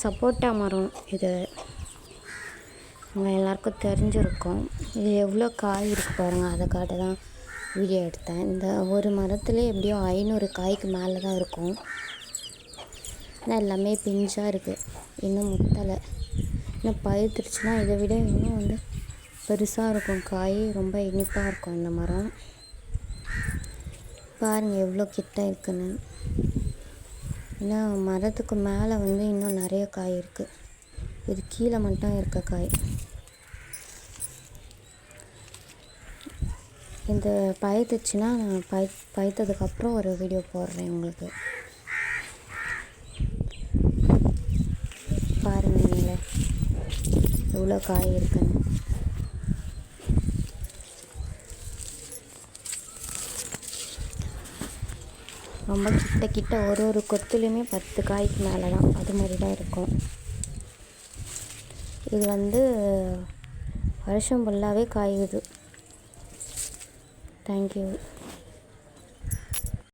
சப்போட்டா மரம் இது. உங்கள் எல்லாருக்கும் தெரிஞ்சிருக்கும். இது எவ்வளோ காய் இருக்குது பாருங்கள் அதை காட்ட தான் வீடியோ எடுத்தேன். இந்த ஒரு மரத்துலேயே எப்படியும் ஐநூறு காய்க்கு மேலே தான் இருக்கும். ஆனால் எல்லாமே பிஞ்சாக இருக்குது இன்னும் முத்தலை. இன்னும் பழுத்துருச்சுன்னா இதை விட இன்னும் வந்து பெருசாக இருக்கும். காய் ரொம்ப இனிப்பாக இருக்கும் இந்த மரம். பாருங்கள் எவ்வளோ கிட்ட இருக்குன்னு. ஏன்னா மரத்துக்கு மேலே வந்து இன்னும் நிறைய காய் இருக்குது இது கீழே மட்டும் இருக்க காய். இந்த பயத்துச்சுன்னா நான் பய பயத்ததுக்கப்புறம் ஒரு வீடியோ போடுறேன் உங்களுக்கு. பாருங்க எவ்வளோ காய் இருக்குன்னு. ரொம்ப கிட்ட கிட்ட ஒரு ஒரு கொத்துலேயுமே பத்து காய்க்கு மேலே தான் அது மாதிரி தான் இருக்கும். இது வந்து வருஷம் ஃபுல்லாகவே காயுது. தேங்க்யூ